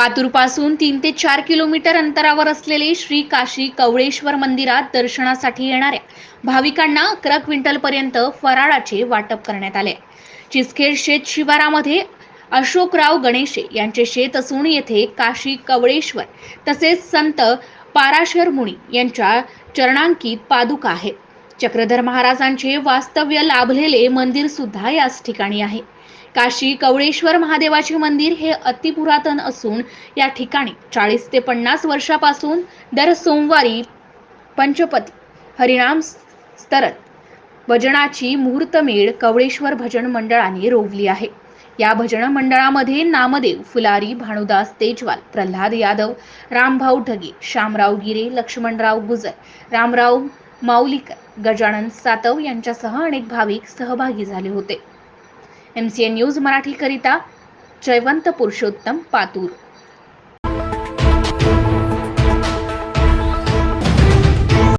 पातूरपासून तीन ते चार किलोमीटर अंतरावर असलेले श्री काशी कवळेश्वर मंदिरात दर्शनासाठी येणाऱ्या भाविकांना अकरा क्विंटल पर्यंत फराळाचे वाटप करण्यात आले. चिचखेड शेत शिवारामध्ये अशोकराव गणेशे यांचे शेत असून येथे काशी कवळेश्वर तसेच संत पाराशर मुनी यांच्या चरणांकित पादुका आहेत. चक्रधर महाराजांचे वास्तव्य लाभलेले मंदिर सुद्धा याच ठिकाणी आहे. काशी कवळेश्वर महादेवाचे मंदिर हे अतिपुरातन असून या ठिकाणी चाळीस ते पन्नास वर्षापासून दर सोमवारी पंचपती हरिणाम स्तरत भजनाची मुहूर्तमेळ कवळेश्वर भजन मंडळाने रोवली आहे. या भजन मंडळामध्ये नामदेव फुलारी भानुदास तेजवाल प्रल्हाद यादव रामभाऊ ढगे शामराव गिरे लक्ष्मणराव गुजर रामराव माऊलीकर गजानन सातव यांच्यासह अनेक भाविक सहभागी झाले होते. एम सी एन न्यूज मराठीकरिता जयवंत पुरुषोत्तम पातूर.